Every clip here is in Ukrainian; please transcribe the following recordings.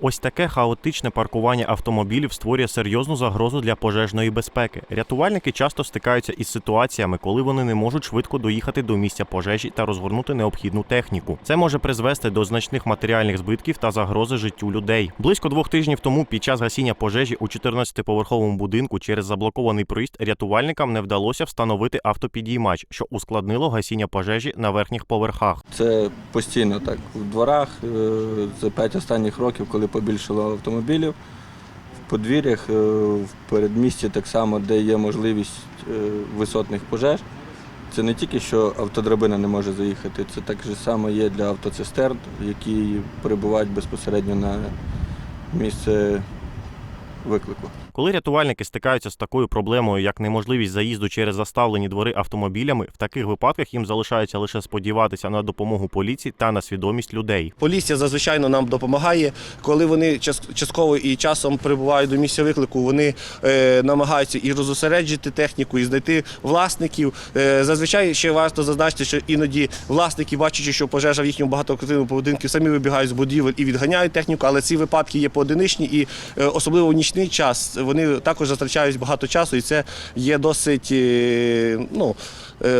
Ось таке хаотичне паркування автомобілів створює серйозну загрозу для пожежної безпеки. Рятувальники часто стикаються із ситуаціями, коли вони не можуть швидко доїхати до місця пожежі та розгорнути необхідну техніку. Це може призвести до значних матеріальних збитків та загрози життю людей. Близько двох тижнів тому, під час гасіння пожежі у 14-поверховому будинку через заблокований проїзд рятувальникам не вдалося встановити автопідіймач, що ускладнило гасіння пожежі на верхніх поверхах. Це постійно так в дворах е, за п'ять останніх років, коли побільшало автомобілів, в подвір'ях, е, в передмісті так само, де є можливість е, висотних пожеж. Це не тільки що автодрабина не може заїхати, це так само є для автоцистерн, які прибувають безпосередньо на місце виклику. Коли рятувальники стикаються з такою проблемою, як неможливість заїзду через заставлені двори автомобілями, в таких випадках їм залишається лише сподіватися на допомогу поліції та на свідомість людей. Поліція зазвичай нам допомагає. Коли вони час- частково і часом прибувають до місця виклику, вони е, намагаються і розосереджити техніку, і знайти власників. Е, зазвичай ще варто зазначити, що іноді власники, бачачи, що пожежа в їхньому багатоквартирному будинку, самі вибігають з будівель і відганяють техніку, але ці випадки є поодиничні і е, особливо в нічний час. Вони також затрачають багато часу, і це є досить е, ну,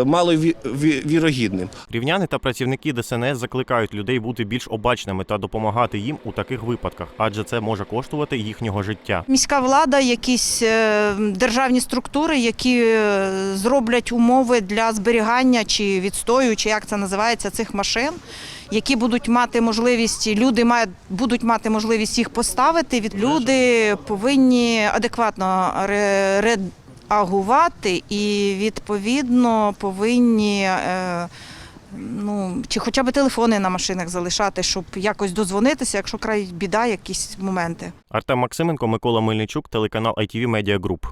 маловірогідним. Рівняни та працівники ДСНС закликають людей бути більш обачними та допомагати їм у таких випадках, адже це може коштувати їхнього життя. Міська влада, якісь е, державні структури, які е, зроблять умови для зберігання чи відстою, чи як це називається, цих машин, які будуть мати можливість, люди мають будуть мати можливість їх поставити. Від люди повинні адекватно реагувати і відповідно повинні. е, Ну, чи хоча б телефони на машинах залишати, щоб якось дозвонитися, якщо край біда, якісь моменти. Артем Максименко, Микола Мельничук, телеканал ITV Media Group.